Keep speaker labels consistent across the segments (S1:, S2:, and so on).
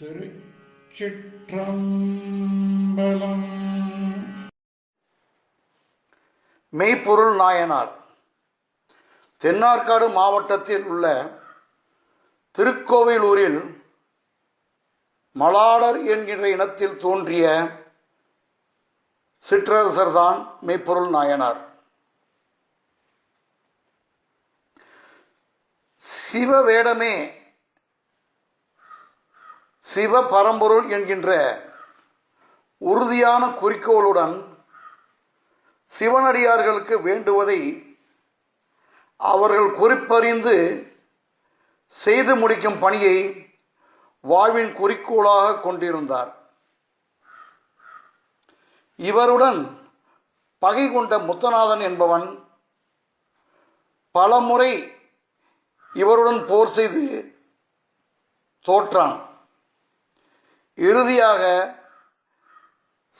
S1: திருச்சிற்றம்பலம்.
S2: மெய்ப்பொருள் நாயனார். தென்னார்காடு மாவட்டத்தில் உள்ள திருக்கோவிலூரில் மலாடர் என்கின்ற இனத்தில் தோன்றிய சிற்றரசர்தான் மெய்ப்பொருள் நாயனார். சிவ வேடமே சிவ பரம்பொருள் என்கின்ற உறுதியான குறிக்கோளுடன் சிவனடியார்களுக்கு வேண்டுவதை அவர்கள் குறிப்பறிந்து செய்து முடிக்கும் பணியை வாழ்வின் குறிக்கோளாக கொண்டிருந்தார். இவருடன் பகை கொண்ட முத்தநாதன் என்பவன் பலமுறை இவருடன் போர் செய்து தோற்றான். இறுதியாக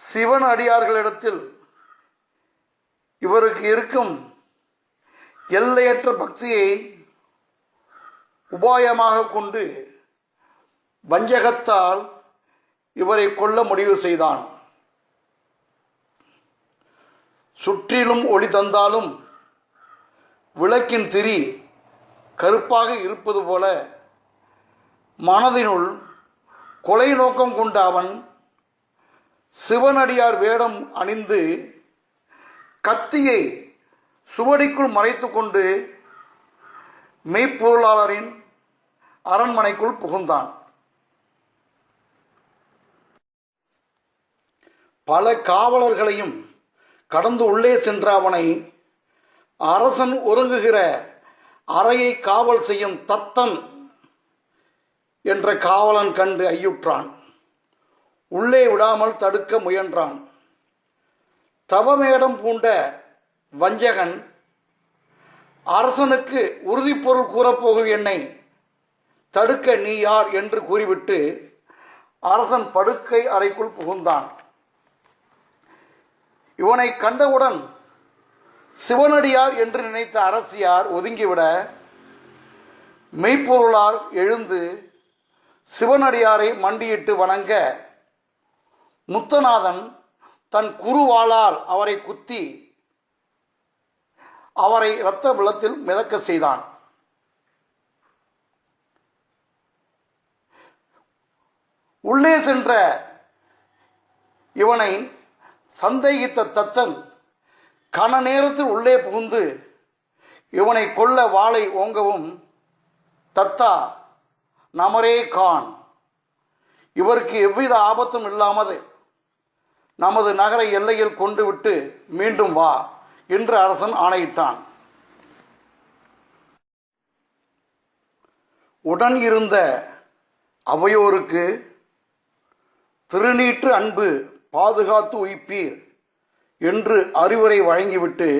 S2: சிவன் அடியார்களிடத்தில் இவருக்கு இருக்கும் எல்லையற்ற பக்தியை உபாயமாக கொண்டு வஞ்சகத்தால் இவரை கொல்ல முடிவு செய்தான். சுற்றிலும் ஒளி தந்தாலும் விளக்கின் திரி கருப்பாக இருப்பது போல மனதினுள் கொலை நோக்கம் கொண்ட அவன் சிவனடியார் வேடம் அணிந்து கத்தியை சுவடிக்குள் மறைத்து கொண்டு மெய்ப்பொருளாளரின் அரண்மனைக்குள் புகுந்தான். பல காவலர்களையும் கடந்து உள்ளே சென்ற அவனை அரசன் ஒருங்குகிற அறையை காவல் செய்யும் தத்தன் என்ற காவலன் கண்டு ஐயுற்றான். உள்ளே விடாமல் தடுக்க முயன்றான். தவமேடம் பூண்ட வஞ்சகன் அரசனுக்கு உறுதிப்பொருள் கூறப்போகும் என்னை. தடுக்க நீ யார்? என்று கூறிவிட்டு அரசன் படுக்கை அறைக்குள் புகுந்தான். இவனை கண்டவுடன் சிவனடியார் என்று நினைத்த அரசியார் ஒதுங்கிவிட மெய்ப்பொருளார் எழுந்து சிவனடியாரை மண்டியிட்டு வணங்க முத்தநாதன் தன் குருவாளால் அவரை குத்தி அவரை இரத்த வெள்ளத்தில் மிதக்க செய்தான். உள்ளே சென்ற இவனை சந்தேகித்த தத்தன் கன நேரத்தில் உள்ளே புகுந்து இவனை கொல்ல வாளை ஓங்கவும் தத்தா நமரே கான். இவருக்கு எவ்வித ஆபத்தும் இல்லாமல் நமது நகர எல்லையில் கொண்டு விட்டு மீண்டும் வா என்று அரசன் ஆணையிட்டான். உடன் இருந்த அவையோருக்கு திருநீற்று அன்பு பாதுகாத்து உயிப்பீர் என்று அறிவுரை வழங்கிவிட்டு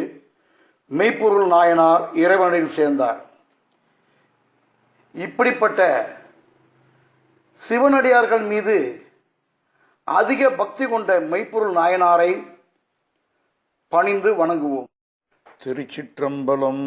S2: மெய்ப்பொருள் நாயனார் இறைவனில் சேர்ந்தார். இப்படிப்பட்ட சிவனடியார்கள் மீது அதிக பக்தி கொண்ட மெய்ப்பொருள் நாயனாரை பணிந்து வணங்குவோம். திருச்சிற்றம்பலம்.